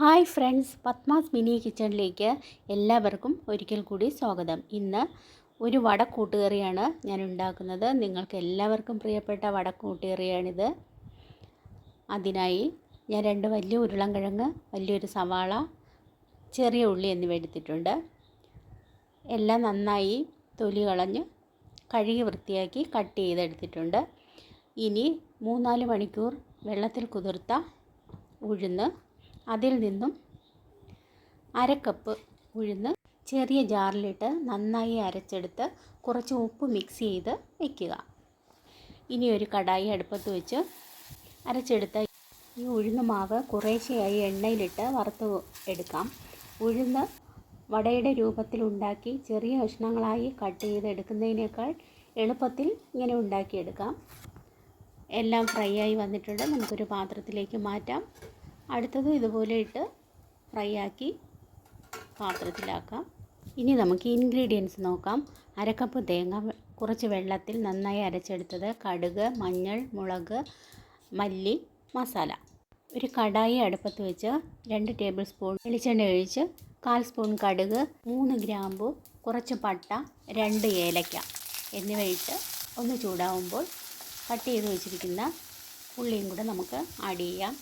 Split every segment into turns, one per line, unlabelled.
Hi friends Padmas mini കിച്ചണിലേക്ക് എല്ലാവർക്കും ഒരിക്കൽ കൂടി സ്വാഗതം. ഇന്ന് ഒരു വട കൂട്ടുകറിയാണ് ഞാൻ ഉണ്ടാക്കുന്നത്. നിങ്ങൾക്ക് എല്ലാവർക്കും പ്രിയപ്പെട്ട വട കൂട്ടുകറിയാണിത് അതിനായി ഞാൻ രണ്ട് വലിയ ഉരുളൻകിഴങ്ങ് വലിയൊരു സവാള ചെറിയ ഉള്ളി എന്നിവ എടുത്തിട്ടുണ്ട്. എല്ലാം നന്നായി തൊലി കളഞ്ഞ് കഴുകി വൃത്തിയാക്കി കട്ട് ചെയ്തെടുത്തിട്ടുണ്ട്. ഇനി മൂന്നാൽ മണിക്കൂർ വെള്ളത്തിൽ കുതിർത്ത ഉഴുന്ന് അതിൽ നിന്നും അര കപ്പ് ഉഴുന്ന് ചെറിയ ജാറിലിട്ട് നന്നായി അരച്ചെടുത്ത് കുറച്ച് ഉപ്പ് മിക്സ് ചെയ്ത് വയ്ക്കുക ഇനി ഒരു കടായി അടുപ്പത്ത് വെച്ച് അരച്ചെടുത്ത ഈ ഉഴുന്ന് മാവ് കുറേശ്ശെയായി എണ്ണയിലിട്ട് വറുത്ത് എടുക്കാം. ഉഴുന്ന് വടയുടെ രൂപത്തിൽ ഉണ്ടാക്കി ചെറിയ കഷ്ണങ്ങളായി കട്ട് ചെയ്ത് എടുക്കുന്നതിനേക്കാൾ എളുപ്പത്തിൽ ഇങ്ങനെ ഉണ്ടാക്കിയെടുക്കാം. എല്ലാം ഫ്രൈ ആയി വന്നിട്ടുണ്ട്. നമുക്കൊരു പാത്രത്തിലേക്ക് മാറ്റാം. അടുത്തതും ഇതുപോലെ ഇട്ട് ഫ്രൈ ആക്കി പാത്രത്തിലാക്കാം. ഇനി നമുക്ക് ഇൻഗ്രീഡിയൻസ് നോക്കാം. അരക്കപ്പ് തേങ്ങ കുറച്ച് വെള്ളത്തിൽ നന്നായി അരച്ചെടുത്തത് കടുക് മഞ്ഞൾ മുളക് മല്ലി മസാല. ഒരു കടായി അടുപ്പത്ത് വെച്ച് രണ്ട് ടേബിൾ സ്പൂൺ വെളിച്ചെണ്ണ ഒഴിച്ച് കാൽ സ്പൂൺ കടുക് മൂന്ന് ഗ്രാമ്പു കുറച്ച് പട്ട രണ്ട് ഏലക്ക എന്നിവ ഇട്ട് ഒന്ന് ചൂടാവുമ്പോൾ കട്ട് ചെയ്ത് വെച്ചിരിക്കുന്ന ഉള്ളിയും കൂടെ നമുക്ക് ആഡ് ചെയ്യാം.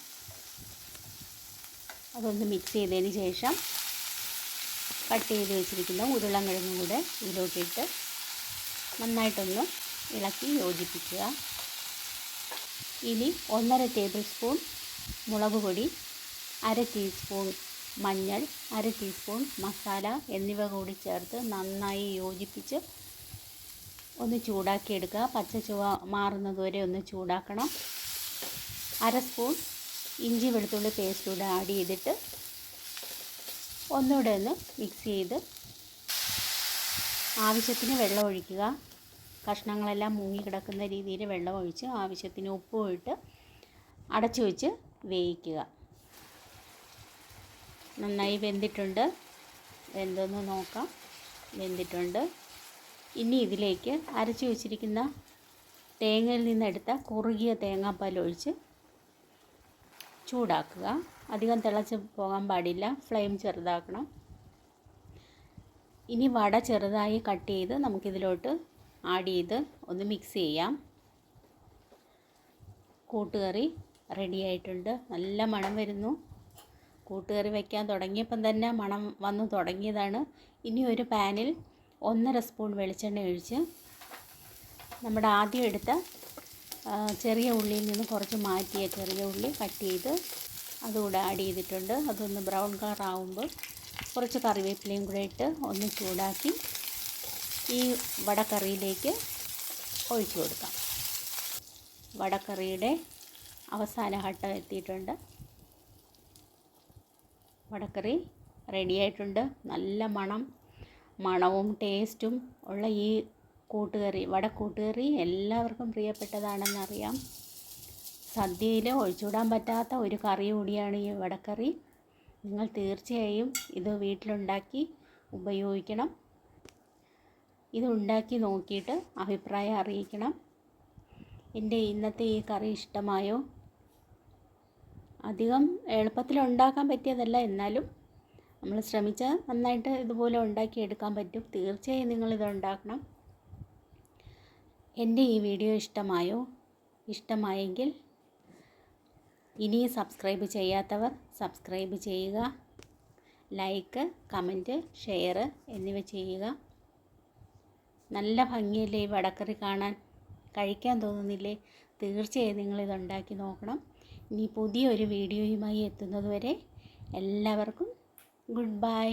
അതൊന്ന് മിക്സ് ചെയ്തതിന് ശേഷം കട്ട് ചെയ്ത് വെച്ചിരിക്കുന്ന ഉരുളൻകിഴങ്ങും കൂടെ ഇതിലോട്ടിട്ട് നന്നായിട്ടൊന്ന് ഇളക്കി യോജിപ്പിക്കുക. ഇനി ഒന്നര ടേബിൾ സ്പൂൺ മുളക് പൊടി അര ടീസ്പൂൺ മഞ്ഞൾ അര ടീസ്പൂൺ മസാല എന്നിവ കൂടി ചേർത്ത് നന്നായി യോജിപ്പിച്ച് ഒന്ന് ചൂടാക്കിയെടുക്കുക. പച്ച ചുവ മാറുന്നതുവരെ ഒന്ന് ചൂടാക്കണം. അര സ്പൂൺ ഇഞ്ചി വെളുത്തുള്ളി പേസ്റ്റ് കൂടെ ആഡ് ചെയ്തിട്ട് ഒന്നുകൂടെ ഒന്ന് മിക്സ് ചെയ്ത് ആവശ്യത്തിന് വെള്ളം ഒഴിക്കുക. കഷ്ണങ്ങളെല്ലാം മുങ്ങി കിടക്കുന്ന രീതിയിൽ വെള്ളം ഒഴിച്ച് ആവശ്യത്തിന് ഉപ്പും ഇട്ട് അടച്ചു വെച്ച് വേവിക്കുക. നന്നായി വെന്തിട്ടുണ്ട്. വെന്തെന്ന് നോക്കാം. വെന്തിട്ടുണ്ട്. ഇനി ഇതിലേക്ക് അരച്ചു വെച്ചിരിക്കുന്ന തേങ്ങയിൽ നിന്നെടുത്ത കുറുകിയ തേങ്ങാപ്പാൽ ഒഴിച്ച് ചൂടാക്കുക. അധികം തിളച്ച് പോകാൻ പാടില്ല. ഫ്ലെയിം ചെറുതാക്കണം. ഇനി വട ചെറുതായി കട്ട് ചെയ്ത് നമുക്കിതിലോട്ട് ആഡ് ചെയ്ത് ഒന്ന് മിക്സ് ചെയ്യാം. കൂട്ടുകറി റെഡി ആയിട്ടുണ്ട്. നല്ല മണം വരുന്നു. കൂട്ടുകറി വയ്ക്കാൻ തുടങ്ങിയപ്പം തന്നെ മണം വന്നു തുടങ്ങിയതാണ്. ഇനി ഒരു പാനിൽ ഒന്നര സ്പൂൺ വെളിച്ചെണ്ണ ഒഴിച്ച് നമ്മുടെ ആദ്യം എടുത്ത ചെറിയ ഉള്ളിയിൽ നിന്ന് കുറച്ച് മാറ്റിയ ചെറിയ ഉള്ളി കട്ട് ചെയ്ത് അതുകൂടെ ആഡ് ചെയ്തിട്ടുണ്ട്. അതൊന്ന് ബ്രൗൺ കളർ ആകുമ്പോൾ കുറച്ച് കറിവേപ്പിലയും കൂടെ ഇട്ട് ഒന്ന് ചൂടാക്കി ഈ വടക്കറിയിലേക്ക് ഒഴിച്ചു കൊടുക്കാം. വടക്കറിയുടെ അവസാന ഘട്ടം എത്തിയിട്ടുണ്ട്. വടക്കറി റെഡിയായിട്ടുണ്ട് നല്ല മണം മണവും ടേസ്റ്റും ഉള്ള ഈ കൂട്ടുകറി വട കൂട്ടുകറി എല്ലാവർക്കും പ്രിയപ്പെട്ടതാണെന്നറിയാം. സദ്യയിൽ ഒഴിച്ചുകൂടാൻ പറ്റാത്ത ഒരു കറി കൂടിയാണ് ഈ വടക്കറി. നിങ്ങൾ തീർച്ചയായും ഇത് വീട്ടിലുണ്ടാക്കി ഉപയോഗിക്കണം. ഇത് ഉണ്ടാക്കി നോക്കിയിട്ട് അഭിപ്രായം അറിയിക്കണം. എന്റെ ഇന്നത്തെ ഈ കറി ഇഷ്ടമായോ? അധികം എളുപ്പത്തിൽ ഉണ്ടാക്കാൻ പറ്റിയതല്ല എന്നാലും നമ്മൾ ശ്രമിച്ചാൽ നന്നായിട്ട് ഇതുപോലെ ഉണ്ടാക്കി എടുക്കാൻ പറ്റും. തീർച്ചയായും നിങ്ങളിത് ഉണ്ടാക്കണം. എന്റെ ഈ വീഡിയോ ഇഷ്ടമായോ? ഇഷ്ടമായെങ്കിൽ ഇനിയും സബ്സ്ക്രൈബ് ചെയ്യാത്തവർ സബ്സ്ക്രൈബ് ചെയ്യുക. ലൈക്ക് കമന്റ് ഷെയർ എന്നിവ ചെയ്യുക. നല്ല ഭംഗിയല്ലേ ഈ വടക്കറി കാണാൻ? കഴിക്കാൻ തോന്നുന്നില്ലേ? തീർച്ചയായും നിങ്ങളിതുണ്ടാക്കി നോക്കണം. ഇനി പുതിയൊരു വീഡിയോയുമായി എത്തുന്നതുവരെ എല്ലാവർക്കും ഗുഡ് ബൈ